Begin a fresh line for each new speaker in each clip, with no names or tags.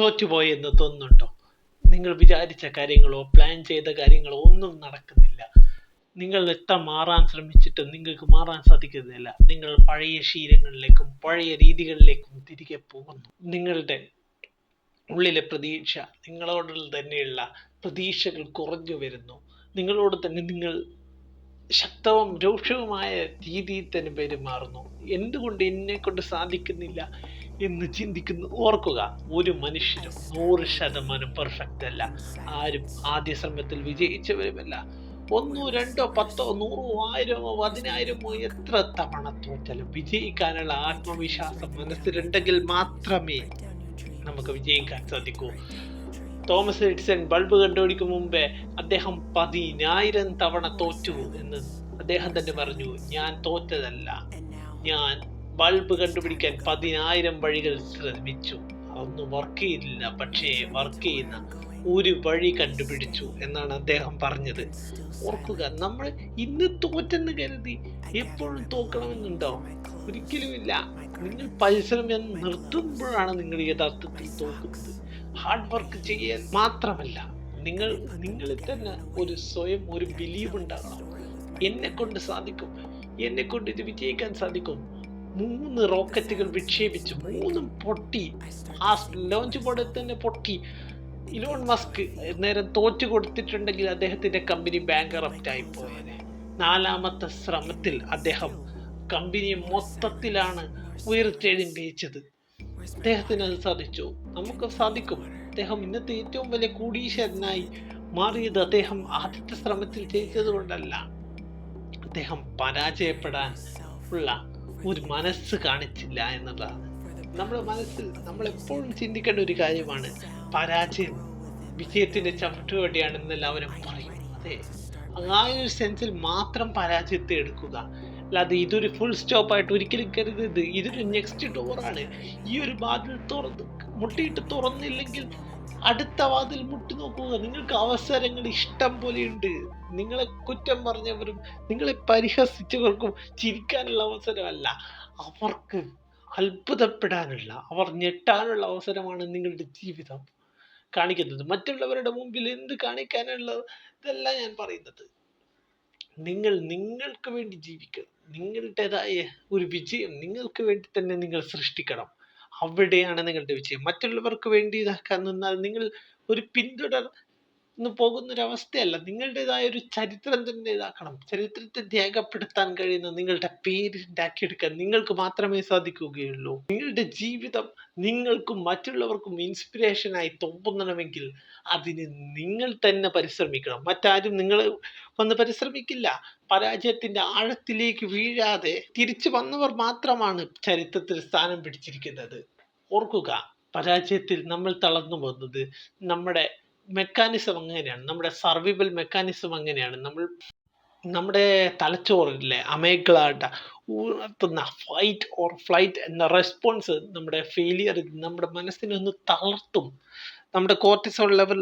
തോറ്റുപോയി എന്ന് തോന്നുന്നുണ്ടോ? നിങ്ങൾ വിചാരിച്ച കാര്യങ്ങളോ പ്ലാൻ ചെയ്ത കാര്യങ്ങളോ ഒന്നും നടക്കുന്നില്ല. നിങ്ങൾ എത്ര മാറാൻ ശ്രമിച്ചിട്ടും നിങ്ങൾക്ക് മാറാൻ സാധിക്കുന്നില്ല നിങ്ങൾ പഴയ ശീലങ്ങളിലേക്കും പഴയ രീതികളിലേക്കും തിരികെ പോകുന്നു. നിങ്ങളുടെ ഉള്ളിലെ പ്രതീക്ഷ നിങ്ങളോട് തന്നെയുള്ള പ്രതീക്ഷകൾ കുറഞ്ഞു വരുന്നു. നിങ്ങളോട് തന്നെ നിങ്ങൾ ശക്തവും രൂക്ഷവുമായ രീതിയിൽ തന്നെ പെരുമാറുന്നു. എന്തുകൊണ്ട് എന്നെ കൊണ്ട് സാധിക്കുന്നില്ല? എന്ന് ചിന്തിക്കുന്നു. ഓർക്കുക ഒരു മനുഷ്യരും നൂറ് ശതമാനം പെർഫെക്റ്റ് അല്ല. ആരും ആദ്യ ശ്രമത്തിൽ വിജയിച്ചവരുമല്ല. ഒന്നോ രണ്ടോ പത്തോ നൂറോ ആയിരമോ പതിനായിരമോ എത്ര തവണ തോറ്റാലും വിജയിക്കാനുള്ള ആത്മവിശ്വാസം മനസ്സിലുണ്ടെങ്കിൽ മാത്രമേ നമുക്ക് വിജയിക്കാൻ സാധിക്കൂ. തോമസ് എഡിസൺ ബൾബ് കണ്ടുപിടിക്കും മുമ്പേ അദ്ദേഹം പതിനായിരം തവണ തോറ്റു എന്ന് അദ്ദേഹം തന്നെ പറഞ്ഞു ഞാൻ തോറ്റതല്ല. ഞാൻ ബൾബ് കണ്ടുപിടിക്കാൻ പതിനായിരം വഴികൾ ശ്രമിച്ചു. അതൊന്നും വർക്ക് ചെയ്തില്ല. പക്ഷേ വർക്ക് ചെയ്യുന്ന ഒരു വഴി കണ്ടുപിടിച്ചു എന്നാണ് അദ്ദേഹം പറഞ്ഞത്. ഓർക്കുക നമ്മൾ ഇന്ന് തോറ്റെന്ന് കരുതി എപ്പോഴും തോക്കണമെന്നുണ്ടോ? ഒരിക്കലുമില്ല. നിങ്ങൾ പരിശ്രമം നിർത്തുമ്പോഴാണ് നിങ്ങൾ യഥാർത്ഥത്തിൽ തോക്കുന്നത് ഹാർഡ് വർക്ക് ചെയ്യാൻ മാത്രമല്ല നിങ്ങൾ നിങ്ങളിൽ തന്നെ ഒരു സ്വയം ഒരു ബിലീവ് ഉണ്ടാകണം എന്നെ കൊണ്ട് സാധിക്കും. എന്നെ കൊണ്ട് ഇത് വിജയിക്കാൻ സാധിക്കും. മൂന്ന് റോക്കറ്റുകൾ വിക്ഷേപിച്ചു മൂന്നും പൊട്ടി. ആ ലോഞ്ച് ബോർഡിൽ തന്നെ പൊട്ടി. ഇലോൺ മസ്ക് നേരം തോറ്റു കൊടുത്തിട്ടുണ്ടെങ്കിൽ അദ്ദേഹത്തിന്റെ കമ്പനി ബാങ്കറപ്റ്റ് ആയി പോയത് നാലാമത്തെ ശ്രമത്തിൽ അദ്ദേഹം കമ്പനിയെ മൊത്തത്തിലാണ് ഉയർത്തെഴുന്നേച്ചത് അദ്ദേഹത്തിന് അത് സാധിച്ചു. നമുക്ക് സാധിക്കും. അദ്ദേഹം ഇന്നത്തെ ഏറ്റവും വലിയ കൂടീശ്വരനായി മാറിയത് അദ്ദേഹം ആദ്യത്തെ ശ്രമത്തിൽ ജയിച്ചത് കൊണ്ടല്ല. അദ്ദേഹം പരാജയപ്പെടാൻ ഉള്ള ഒരു മനസ്സ് കാണിച്ചില്ല എന്നുള്ളതാണ്. നമ്മുടെ മനസ്സിൽ നമ്മൾ എപ്പോഴും ചിന്തിക്കേണ്ട ഒരു കാര്യമാണ്. പരാജയം വിജയത്തിന്റെ ചവിട്ടുപടിയാണെന്ന് എല്ലാവരും പറയും. അതെ. ആ ഒരു സെൻസിൽ മാത്രം പരാജയത്തെ എടുക്കുക. അല്ലാതെ ഇതൊരു ഫുൾ സ്റ്റോപ്പ് ആയിട്ട് ഒരിക്കലും കരുതരുത്. ഇതൊരു നെക്സ്റ്റ് ഡോറാണ് ഈ ഒരു വാതിൽ തുറന്ന് മുട്ടിയിട്ട് തുറന്നില്ലെങ്കിൽ അടുത്ത വാതിൽ മുട്ടി നോക്കുക നിങ്ങൾക്ക് അവസരങ്ങൾ ഇഷ്ടം പോലെയുണ്ട്. നിങ്ങളെ കുറ്റം പറഞ്ഞവരും നിങ്ങളെ പരിഹസിച്ചവർക്കും ചിരിക്കാനുള്ള അവസരമല്ല. അവർക്ക് അത്ഭുതപ്പെടാനുള്ള അവർ ഞെട്ടാനുള്ള അവസരമാണ് നിങ്ങളുടെ ജീവിതം കാണിക്കുന്നത്. മറ്റുള്ളവരുടെ മുമ്പിൽ എന്ത് കാണിക്കാനുള്ളത്? ഇതല്ല ഞാൻ പറയുന്നത്. നിങ്ങൾ നിങ്ങൾക്ക് വേണ്ടി ജീവിക്കണം. നിങ്ങളുടേതായ ഒരു വിജയം നിങ്ങൾക്ക് വേണ്ടി തന്നെ നിങ്ങൾ സൃഷ്ടിക്കണം. അവിടെയാണ് നിങ്ങളുടെ വിജയം. മറ്റുള്ളവർക്ക് വേണ്ടി ഇതാക്കാൻ നിന്നാൽ നിങ്ങൾ ഒരു പിന്തുടർന്ന് പോകുന്നൊരവസ്ഥയല്ല. നിങ്ങളുടേതായ ഒരു ചരിത്രം തന്നെ ഇതാക്കണം. ചരിത്രത്തെ രേഖപ്പെടുത്താൻ കഴിയുന്ന നിങ്ങളുടെ പേര് ഉണ്ടാക്കിയെടുക്കാൻ നിങ്ങൾക്ക് മാത്രമേ സാധിക്കുകയുള്ളൂ. നിങ്ങളുടെ ജീവിതം നിങ്ങൾക്കും മറ്റുള്ളവർക്കും ഇൻസ്പിറേഷനായി തോന്നണമെങ്കിൽ അതിന് നിങ്ങൾ തന്നെ പരിശ്രമിക്കണം. മറ്റാരും നിങ്ങൾ വന്ന് പരിശ്രമിക്കില്ല. പരാജയത്തിന്റെ ആഴത്തിലേക്ക് വീഴാതെ തിരിച്ചു വന്നവർ മാത്രമാണ് ചരിത്രത്തിൽ സ്ഥാനം പിടിച്ചിരിക്കുന്നത്. ഓർക്കുക പരാജയത്തിൽ നമ്മൾ തളർന്നു പോകുന്നത് നമ്മുടെ മെക്കാനിസം അങ്ങനെയാണ്. നമ്മുടെ സർവൈവൽ മെക്കാനിസം അങ്ങനെയാണ്. നമ്മൾ നമ്മുടെ തലച്ചോറിലെ അമേഗ്ലാഡ ഉണർത്തുന്ന ഫൈറ്റ് ഓർ ഫ്ലൈറ്റ് എന്ന റെസ്പോൺസ് നമ്മുടെ ഫെയിലിയർ നമ്മുടെ മനസ്സിനെ ഒന്ന് തളർത്തും. നമ്മുടെ കോർട്ടിസോൾ ലെവൽ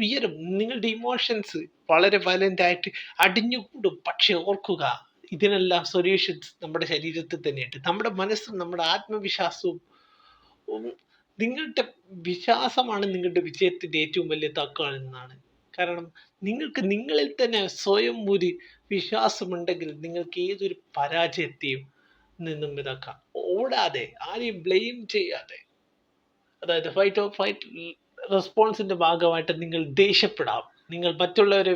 ഉയരും. നിങ്ങളുടെ ഇമോഷൻസ് വളരെ വയലന്റ് ആയിട്ട് അടിഞ്ഞുകൂടും. പക്ഷെ ഓർക്കുക ഇതിനെല്ലാം സൊല്യൂഷൻസ് നമ്മുടെ ശരീരത്തിൽ തന്നെയുണ്ട്. നമ്മുടെ മനസ്സും നമ്മുടെ ആത്മവിശ്വാസവും നിങ്ങളുടെ വിശ്വാസമാണ് നിങ്ങളുടെ വിജയത്തിന്റെ ഏറ്റവും വലിയ തക്കാണെന്നാണ് കാരണം നിങ്ങൾക്ക് നിങ്ങളിൽ തന്നെ സ്വയം ഒരു വിശ്വാസമുണ്ടെങ്കിൽ നിങ്ങൾക്ക് ഏതൊരു പരാജയത്തെയും നിന്നും ഇതാക്കാം. ഓടാതെ ആരെയും ബ്ലെയിം ചെയ്യാതെ. അതായത് ഫൈറ്റ് ഓഫ് ഫൈറ്റ് റെസ്പോൺസിന്റെ ഭാഗമായിട്ട് നിങ്ങൾ ദേഷ്യപ്പെടാം. നിങ്ങൾ മറ്റുള്ളവരെ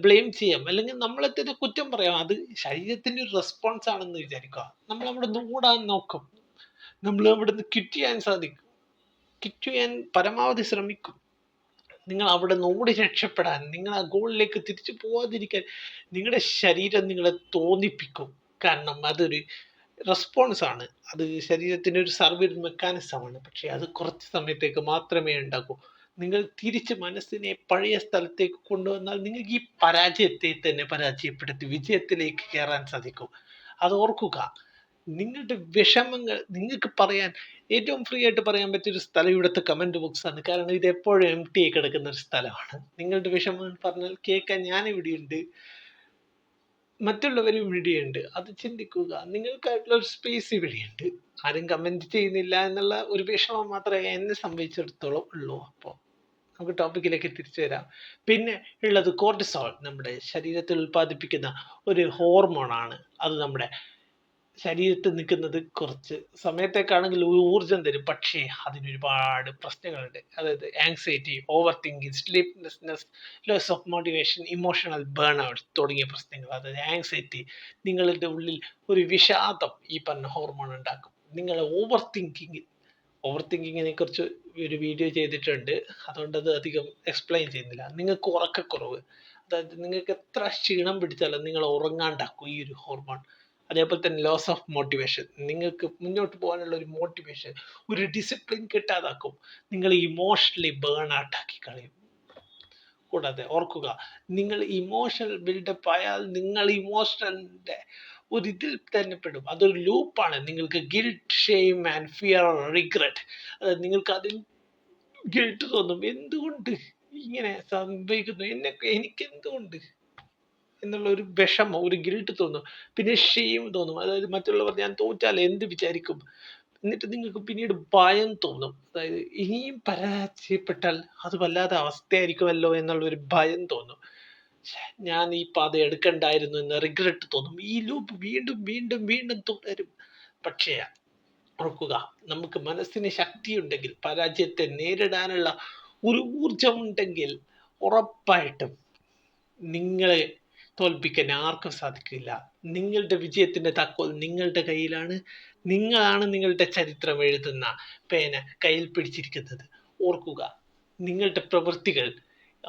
ബ്ലെയിം ചെയ്യാം. അല്ലെങ്കിൽ നമ്മളെ തന്നെ കുറ്റം പറയാം. അത് ശരീരത്തിന്റെ ഒരു റെസ്പോൺസ് ആണെന്ന് വിചാരിക്കുക. നമ്മൾ അവിടെ ഓടാൻ നോക്കും. നമ്മൾ അവിടെ നിന്ന് ക്വിറ്റ് ചെയ്യാൻ സാധിക്കും. ക്വിറ്റ് ചെയ്യാൻ പരമാവധി ശ്രമിക്കും. നിങ്ങൾ അവിടെ നിന്ന് ഓടി രക്ഷപ്പെടാൻ നിങ്ങൾ ആ ഗോളിലേക്ക് തിരിച്ചു പോവാതിരിക്കാൻ നിങ്ങളുടെ ശരീരം നിങ്ങളെ തോന്നിപ്പിക്കും. കാരണം അതൊരു റെസ്പോൺസ് ആണ്. അത് ശരീരത്തിന്റെ ഒരു സർവൈവൽ മെക്കാനിസമാണ് പക്ഷേ അത് കുറച്ച് സമയത്തേക്ക് മാത്രമേ ഉണ്ടാക്കൂ നിങ്ങൾ തിരിച്ച് മനസ്സിനെ പഴയ സ്ഥലത്തേക്ക് കൊണ്ടുവന്നാൽ നിങ്ങൾക്ക് ഈ പരാജയത്തെ തന്നെ പരാജയപ്പെടുത്തി വിജയത്തിലേക്ക് കയറാൻ സാധിക്കും. അത് ഓർക്കുക. നിങ്ങളുടെ വിഷമങ്ങൾ നിങ്ങൾക്ക് പറയാൻ ഏറ്റവും ഫ്രീ ആയിട്ട് പറയാൻ പറ്റിയ ഒരു സ്ഥലം ഇവിടുത്തെ കമന്റ് ബോക്സ് ആണ്. കാരണം ഇത് എപ്പോഴും എം ടി ആയി കിടക്കുന്ന ഒരു സ്ഥലമാണ്. നിങ്ങളുടെ വിഷമങ്ങൾ പറഞ്ഞാൽ കേൾക്കാൻ ഞാൻ മറ്റുള്ളവരും മറ്റുള്ളവർ ഇവിടെയുണ്ട് അത് ചിന്തിക്കുക. നിങ്ങൾക്കായിട്ടുള്ള ഒരു സ്പേസ് ഇവിടെയുണ്ട് ആരും കമന്റ് ചെയ്യുന്നില്ല എന്നുള്ള ഒരു വിഷമം മാത്രമേ എന്നെ സംബന്ധിച്ചിടത്തോളം ഉള്ളൂ. അപ്പോൾ നമുക്ക് ടോപ്പിക്കിലേക്ക് തിരിച്ചു വരാം. പിന്നെ ഉള്ളത് കോർട്ടിസോൾ നമ്മുടെ ശരീരത്തിൽ ഉൽപ്പാദിപ്പിക്കുന്ന ഒരു ഹോർമോണാണ് അത് നമ്മുടെ ശരീരത്തിൽ നിൽക്കുന്നത് കുറച്ച് സമയത്തേക്കാണെങ്കിൽ ഊർജം തരും. പക്ഷേ അതിന് ഒരുപാട് പ്രശ്നങ്ങളുണ്ട്. അതായത് anxiety overthinking sleeplessness loss of motivation emotional burnout തുടങ്ങിയ പ്രശ്നങ്ങൾ. അതായത് ആങ്സൈറ്റി നിങ്ങളുടെ ഉള്ളിൽ ഒരു വിഷാദം ഈ പറഞ്ഞ ഹോർമോൺ ഉണ്ടാക്കും. നിങ്ങൾ ഓവർ തിങ്കിങ് ഓവർ തിങ്കിങ്ങിനെ കുറിച്ച് ഒരു വീഡിയോ ചെയ്തിട്ടുണ്ട്. അതുകൊണ്ട് അത് അധികം എക്സ്പ്ലെയിൻ ചെയ്യുന്നില്ല. നിങ്ങൾക്ക് ഉറക്കക്കുറവ് അതായത് നിങ്ങൾക്ക് എത്ര ക്ഷീണം പിടിച്ചാലും നിങ്ങൾ ഉറങ്ങാണ്ടാക്കും ഈ ഒരു ഹോർമോൺ അതേപോലെ തന്നെ ലോസ് ഓഫ് മോട്ടിവേഷൻ നിങ്ങൾക്ക് മുന്നോട്ട് പോകാനുള്ള ഒരു മോട്ടിവേഷൻ ഒരു ഡിസിപ്ലിൻ കിട്ടാതാക്കും. നിങ്ങൾ ഇമോഷണലി ബേൺ ഔട്ട് ആക്കി കളയും. കൂടാതെ ഓർക്കുക നിങ്ങൾ ഇമോഷണൽ ബിൽഡപ്പ് ആയാൽ നിങ്ങൾ ഇമോഷണലിന്റെ ഒരു ഇതിൽ തന്നെ പെടും. അതൊരു ലൂപ്പാണ് നിങ്ങൾക്ക് guilt shame and fear regret അതായത് നിങ്ങൾക്ക് അതിൽ ഗിൽറ്റ് തോന്നും. എന്തുകൊണ്ട് ഇങ്ങനെ സംഭവിക്കുന്നു? എന്നെ എനിക്ക് എന്തുകൊണ്ട് എന്നുള്ള ഒരു വിഷമം ഒരു ഗിൽട്ട് തോന്നും. പിന്നെ ഷെയിം തോന്നും. അതായത് മറ്റുള്ളവർ ഞാൻ തോറ്റാൽ എന്ത് വിചാരിക്കും? എന്നിട്ട് നിങ്ങൾക്ക് പിന്നീട് ഭയം തോന്നും. അതായത് ഇനിയും പരാജയപ്പെട്ടാൽ അത് വല്ലാതെ അവസ്ഥയായിരിക്കുമല്ലോ എന്നുള്ള ഒരു ഭയം തോന്നും. ഞാൻ ഈ പാത എടുക്കണ്ടായിരുന്നു എന്ന് റിഗ്രറ്റ് തോന്നും. ഈ ലൂപ്പ് വീണ്ടും വീണ്ടും വീണ്ടും തുടരും. പക്ഷേ ഓർക്കുക നമുക്ക് മനസ്സിന് ശക്തിയുണ്ടെങ്കിൽ പരാജയത്തെ നേരിടാനുള്ള ഒരു ഊർജമുണ്ടെങ്കിൽ ഉറപ്പായിട്ടും നിങ്ങളെ തോൽപ്പിക്കാൻ ആർക്കും സാധിക്കില്ല. നിങ്ങളുടെ വിജയത്തിന്റെ താക്കോൽ നിങ്ങളുടെ കയ്യിലാണ്. നിങ്ങളാണ് നിങ്ങളുടെ ചരിത്രം എഴുതുന്ന പേന കയ്യിൽ പിടിച്ചിരിക്കുന്നത്. ഓർക്കുക നിങ്ങളുടെ പ്രവൃത്തികൾ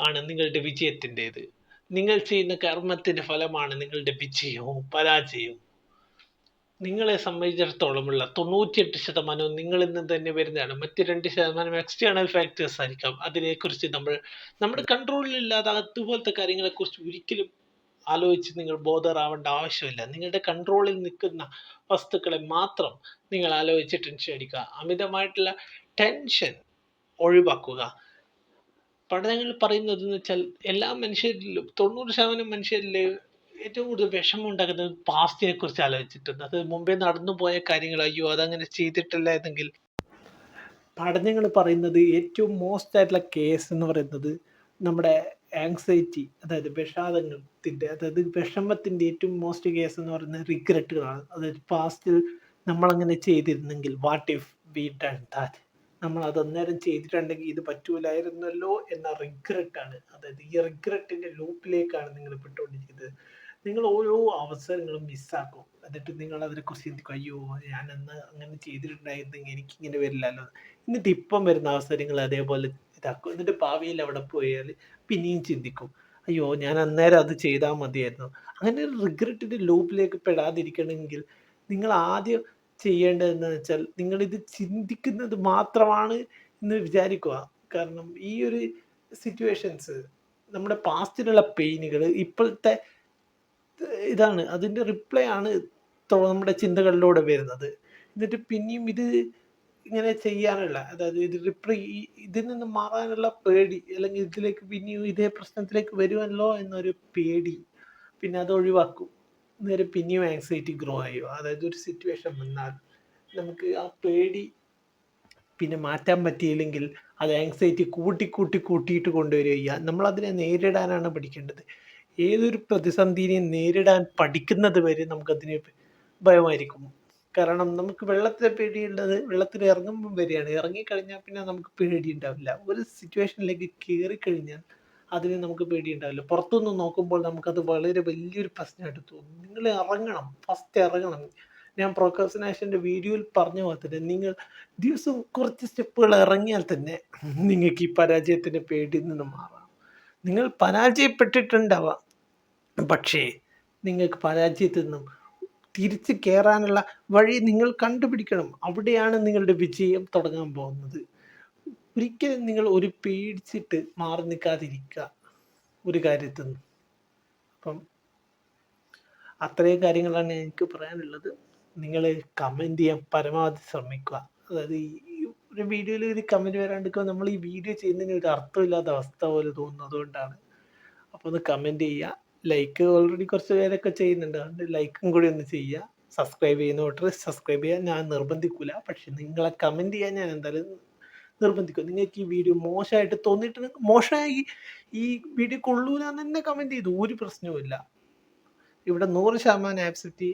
ആണ് നിങ്ങളുടെ വിജയത്തിന്റെത്. നിങ്ങൾ ചെയ്യുന്ന കർമ്മത്തിന്റെ ഫലമാണ് നിങ്ങളുടെ വിജയവും പരാജയവും. നിങ്ങളെ സംബന്ധിച്ചിടത്തോളമുള്ള തൊണ്ണൂറ്റിയെട്ട് ശതമാനവും നിങ്ങളിൽ നിന്ന് തന്നെ വരുന്നതാണ്. മറ്റു രണ്ട് ശതമാനം എക്സ്റ്റേണൽ ഫാക്ടേഴ്സ് ആയിരിക്കാം. അതിനെക്കുറിച്ച് നമ്മൾ നമ്മുടെ കൺട്രോളിലില്ലാതെ അതുപോലത്തെ കാര്യങ്ങളെക്കുറിച്ച് ഒരിക്കലും ആലോചിച്ച് നിങ്ങൾ ബോധറാവേണ്ട ആവശ്യമില്ല. നിങ്ങളുടെ കൺട്രോളിൽ നിൽക്കുന്ന വസ്തുക്കളെ മാത്രം നിങ്ങൾ ആലോചിച്ച് ടെൻഷൻ അടിക്കുക. അമിതമായിട്ടുള്ള ടെൻഷൻ ഒഴിവാക്കുക. പഠനങ്ങൾ പറയുന്നത് എന്ന് വെച്ചാൽ എല്ലാ മനുഷ്യരിലും തൊണ്ണൂറ് ശതമാനം മനുഷ്യരിൽ ഏറ്റവും കൂടുതൽ വിഷമം ഉണ്ടാക്കുന്നത് പാസ്റ്റിനെ കുറിച്ച് ആലോചിച്ചിട്ടുണ്ട് അത് മുമ്പേ നടന്നു പോയ കാര്യങ്ങൾ അയ്യോ അതങ്ങനെ ചെയ്തിട്ടില്ല എന്നെങ്കിൽ. പഠനങ്ങൾ പറയുന്നത് ഏറ്റവും മോസ്റ്റ് ആയിട്ടുള്ള കേസ് എന്ന് പറയുന്നത് നമ്മുടെ ആങ്സൈറ്റി അതായത് വിഷാദത്തിന്റെ അതായത് വിഷമത്തിന്റെ ഏറ്റവും മോസ്റ്റ് കേസ് എന്ന് പറയുന്നത് റിഗ്രറ്റുകളാണ് അതായത് പാസ്റ്റിൽ നമ്മളങ്ങനെ ചെയ്തിരുന്നെങ്കിൽ what if we done that നമ്മൾ അത് അന്നേരം ചെയ്തിട്ടുണ്ടെങ്കിൽ ഇത് പറ്റൂലായിരുന്നല്ലോ എന്ന റിഗ്രറ്റാണ് അതായത് ഈ റിഗ്രറ്റിന്റെ ലൂപ്പിലേക്കാണ് നിങ്ങൾ പെട്ടുകൊണ്ടിരിക്കുന്നത്. നിങ്ങൾ ഓരോ അവസരങ്ങളും മിസ്സാക്കും എന്നിട്ട് നിങ്ങൾ അതിനെക്കുറിച്ച് ചിന്തിക്കും അയ്യോ ഞാനന്ന് അങ്ങനെ ചെയ്തിട്ടുണ്ടായിരുന്നെങ്കിൽ എനിക്കിങ്ങനെ വരില്ലല്ലോ എന്നിട്ട് ഇപ്പം വരുന്ന അവസരങ്ങൾ അതേപോലെ ഇതാക്കും. എന്നിട്ട് ഭാവിയിൽ അവിടെ പോയാൽ പിന്നെയും ചിന്തിക്കും. അയ്യോ ഞാൻ അന്നേരം അത് ചെയ്താൽ മതിയായിരുന്നു. അങ്ങനെ ഒരു റിഗ്രറ്റിന്റെ ലൂപ്പിലേക്ക് പെടാതിരിക്കണമെങ്കിൽ നിങ്ങൾ ആദ്യം ചെയ്യേണ്ടതെന്ന് വെച്ചാൽ നിങ്ങളിത് ചിന്തിക്കുന്നത് മാത്രമാണ് എന്ന് വിചാരിക്കുക. കാരണം ഈ ഒരു സിറ്റുവേഷൻസ് നമ്മുടെ പാസ്റ്റിലുള്ള പെയിനുകൾ ഇപ്പോഴത്തെ ഇതാണ്. അതിന്റെ റിപ്ലൈ ആണ് നമ്മുടെ ചിന്തകളിലൂടെ വരുന്നത്. എന്നിട്ട് പിന്നെയും ഇത് ഇങ്ങനെ ചെയ്യാനുള്ള അതായത് ഇത് റിപ്ലൈ ഇതിൽ നിന്ന് മാറാനുള്ള പേടി അല്ലെങ്കിൽ ഇതിലേക്ക് പിന്നെയും ഇതേ പ്രശ്നത്തിലേക്ക് വരുമല്ലോ എന്നൊരു പേടി പിന്നെ അത് ഒഴിവാക്കും. നേരെ പിന്നെയും ആങ്സൈറ്റി ഗ്രോ ആയോ. അതായത് ഒരു സിറ്റുവേഷൻ വന്നാൽ നമുക്ക് ആ പേടി പിന്നെ മാറ്റാൻ പറ്റിയില്ലെങ്കിൽ അത് ആങ്സൈറ്റി കൂട്ടി കൂട്ടി കൂട്ടിയിട്ട് കൊണ്ടുവരിക നമ്മൾ അതിനെ നേരിടാനാണ് പഠിക്കേണ്ടത്. ഏതൊരു പ്രതിസന്ധിനെയും നേരിടാൻ പഠിക്കുന്നത് വരെ നമുക്കതിന് ഭയമായിരിക്കും. കാരണം നമുക്ക് വെള്ളത്തിലെ പേടിയുള്ളത് വെള്ളത്തിൽ ഇറങ്ങുമ്പോൾ വരെയാണ് ഇറങ്ങിക്കഴിഞ്ഞാൽ പിന്നെ നമുക്ക് പേടി ഉണ്ടാവില്ല ഒരു സിറ്റുവേഷനിലേക്ക് കയറി കഴിഞ്ഞാൽ അതിന് നമുക്ക് പേടി ഉണ്ടാവില്ല പുറത്തുനിന്ന് നോക്കുമ്പോൾ നമുക്കത് വളരെ വലിയൊരു പ്രശ്നമായിട്ട് തോന്നും. നിങ്ങൾ ഇറങ്ങണം. ഫസ്റ്റ് ഇറങ്ങണം. ഞാൻ പ്രോക്കസിനേഷന്റെ വീഡിയോയിൽ പറഞ്ഞ പോലെ തന്നെ നിങ്ങൾ ദിവസം കുറച്ച് സ്റ്റെപ്പുകൾ ഇറങ്ങിയാൽ തന്നെ നിങ്ങൾക്ക് ഈ പരാജയത്തിന്റെ പേടിയിൽ നിന്ന് മാറാം. നിങ്ങൾ പരാജയപ്പെട്ടിട്ടുണ്ടാവാം. പക്ഷേ നിങ്ങൾക്ക് പരാജയത്തിൽ നിന്നും തിരിച്ച് കയറാനുള്ള വഴി നിങ്ങൾ കണ്ടുപിടിക്കണം. അവിടെയാണ് നിങ്ങളുടെ വിജയം തുടങ്ങാൻ പോകുന്നത്. ഒരിക്കലും നിങ്ങൾ ഒരു പേടിച്ചിട്ട് മാറി നിൽക്കാതിരിക്കുക. ഒരു കാര്യത്തിൽ നിന്ന്. അപ്പം അത്രയും കാര്യങ്ങളാണ് എനിക്ക് പറയാനുള്ളത്. നിങ്ങൾ കമന്റ് ചെയ്യാൻ പരമാവധി ശ്രമിക്കുക. അതായത് ഈ ഒരു വീഡിയോയിൽ ഒരു കമന്റ് വരാണ്ടിരിക്കുമ്പോൾ നമ്മൾ ഈ വീഡിയോ ചെയ്യുന്നതിന് ഒരു അർത്ഥമില്ലാത്ത അവസ്ഥ പോലെ തോന്നുന്നത് കൊണ്ടാണ്. അപ്പോൾ ഒന്ന് കമന്റ് ചെയ്യുക. ലൈക്ക് ഓൾറെഡി കുറച്ച് പേരൊക്കെ ചെയ്യുന്നുണ്ട്. അതുകൊണ്ട് ലൈക്കും കൂടി ഒന്ന് ചെയ്യുക. സബ്സ്ക്രൈബ് ചെയ്യുന്ന കൂട്ടർ സബ്സ്ക്രൈബ് ചെയ്യാൻ ഞാൻ നിർബന്ധിക്കില്ല പക്ഷെ നിങ്ങളെ കമന്റ് ചെയ്യാൻ ഞാൻ എന്തായാലും നിർബന്ധിക്കും. നിങ്ങൾക്ക് ഈ വീഡിയോ മോശമായിട്ട് തോന്നിയിട്ടുണ്ടെങ്കിൽ മോശമായി ഈ വീഡിയോ കൊള്ളൂല എന്ന് തന്നെ കമന്റ് ചെയ്തു. ഒരു പ്രശ്നവുമില്ല ഇവിടെ നൂറ് ശതമാനം ആപ്സിറ്റി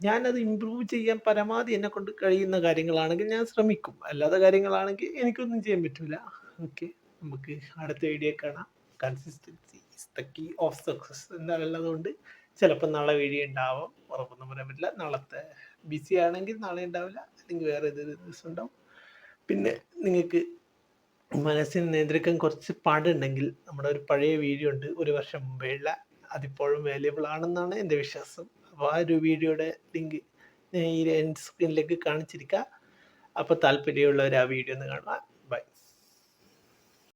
ഞാനത് ഇമ്പ്രൂവ് ചെയ്യാൻ പരമാവധി എന്നെ കൊണ്ട് കഴിയുന്ന കാര്യങ്ങളാണെങ്കിൽ ഞാൻ ശ്രമിക്കും. അല്ലാത്ത കാര്യങ്ങളാണെങ്കിൽ എനിക്കൊന്നും ചെയ്യാൻ പറ്റില്ല ഓക്കെ നമുക്ക് അടുത്ത വീഡിയോ കാണാം. Consistency the key of success എന്നുള്ളതുകൊണ്ട് ചിലപ്പോൾ നാളെ വീഡിയോ ഉണ്ടാവാം ഉറപ്പൊന്നും പറയാൻ പറ്റില്ല. നാളത്തെ ബിസി ആണെങ്കിൽ നാളെ ഉണ്ടാവില്ല അല്ലെങ്കിൽ വേറെ ഏതൊരു ദിവസം ഉണ്ടാവും പിന്നെ നിങ്ങൾക്ക് മനസ്സിന് നിയന്ത്രിക്കാൻ കുറച്ച് പാടുണ്ടെങ്കിൽ നമ്മുടെ ഒരു പഴയ വീഡിയോ ഉണ്ട്. ഒരു വർഷം മുമ്പേ ഉള്ള. അതിപ്പോഴും വാല്യബിൾ ആണെന്നാണ് എന്റെ വിശ്വാസം. അപ്പോൾ ആ ഒരു വീഡിയോയുടെ ലിങ്ക് ഞാൻ ഈ എൻഡ് സ്ക്രീനിലേക്ക് കാണിച്ചിരിക്കുക അപ്പോൾ താല്പര്യമുള്ളവർ ആ വീഡിയോ ഒന്ന് കാണുക.